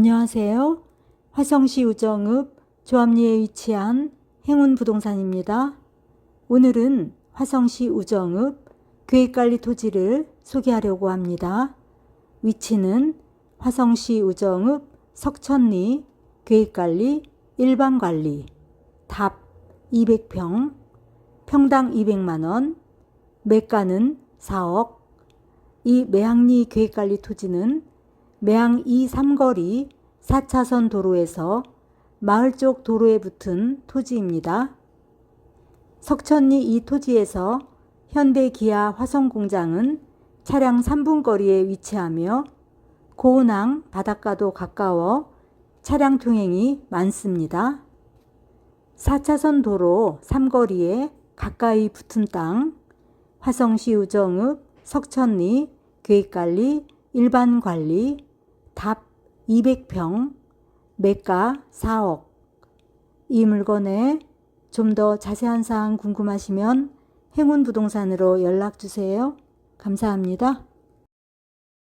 안녕하세요. 화성시 우정읍 조합리에 위치한 행운부동산입니다. 오늘은 화성시 우정읍 계획관리 토지를 소개하려고 합니다. 위치는 화성시 우정읍 석천리 계획관리 일반관리 답 200평 평당 200만원 매가는 4억 이 매항리 계획관리 토지는 매항 2 3거리 4차선 도로에서 마을 쪽 도로에 붙은 토지입니다. 석천리 이 토지에서 현대 기아 화성 공장은 차량 3분 거리에 위치하며 고운항 바닷가도 가까워 차량 통행이 많습니다. 4차선 도로 3거리에 가까이 붙은 땅, 화성시 우정읍 석천리 계획관리 일반관리 답 200평 매가 4억 이 물건에 좀 더 자세한 사항 궁금하시면 행운부동산으로 연락 주세요. 감사합니다.